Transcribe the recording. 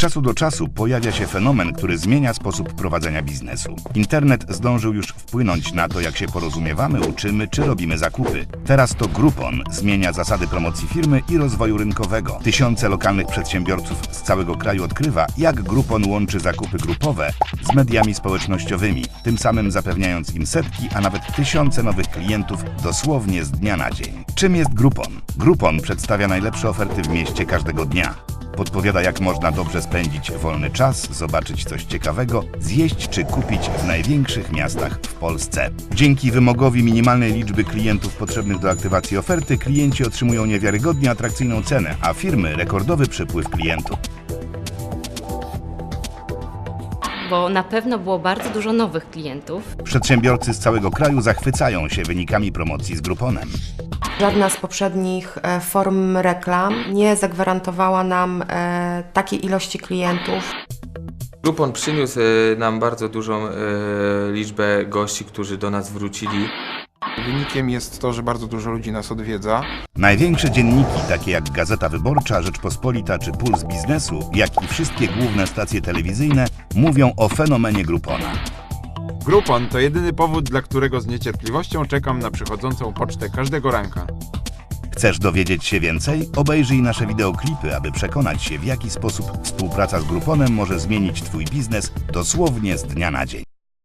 czasu do czasu pojawia się fenomen, który zmienia sposób prowadzenia biznesu. Internet zdążył już wpłynąć na to, jak się porozumiewamy, uczymy czy robimy zakupy. Teraz to Groupon zmienia zasady promocji firmy i rozwoju rynkowego. Tysiące lokalnych przedsiębiorców z całego kraju odkrywa, jak Groupon łączy zakupy grupowe z mediami społecznościowymi, tym samym zapewniając im setki, a nawet tysiące nowych klientów dosłownie z dnia na dzień. Czym jest Groupon? Groupon przedstawia najlepsze oferty w mieście każdego dnia. Podpowiada, jak można dobrze spędzić wolny czas, zobaczyć coś ciekawego, zjeść czy kupić w największych miastach w Polsce. Dzięki wymogowi minimalnej liczby klientów potrzebnych do aktywacji oferty, klienci otrzymują niewiarygodnie atrakcyjną cenę, a firmy rekordowy przepływ klientów. bo na pewno było bardzo dużo nowych klientów. Przedsiębiorcy z całego kraju zachwycają się wynikami promocji z Grouponem. Żadna z poprzednich e, form reklam nie zagwarantowała nam e, takiej ilości klientów. Groupon przyniósł e, nam bardzo dużą liczbę gości, którzy do nas wrócili. Wynikiem jest to, że bardzo dużo ludzi nas odwiedza. Największe dzienniki, takie jak Gazeta Wyborcza, Rzeczpospolita czy Puls Biznesu, jak i wszystkie główne stacje telewizyjne, mówią o fenomenie Groupona. Groupon to jedyny powód, dla którego z niecierpliwością czekam na przychodzącą pocztę każdego ranka. Chcesz dowiedzieć się więcej? Obejrzyj nasze wideoklipy, aby przekonać się, w jaki sposób współpraca z Grouponem może zmienić Twój biznes dosłownie z dnia na dzień.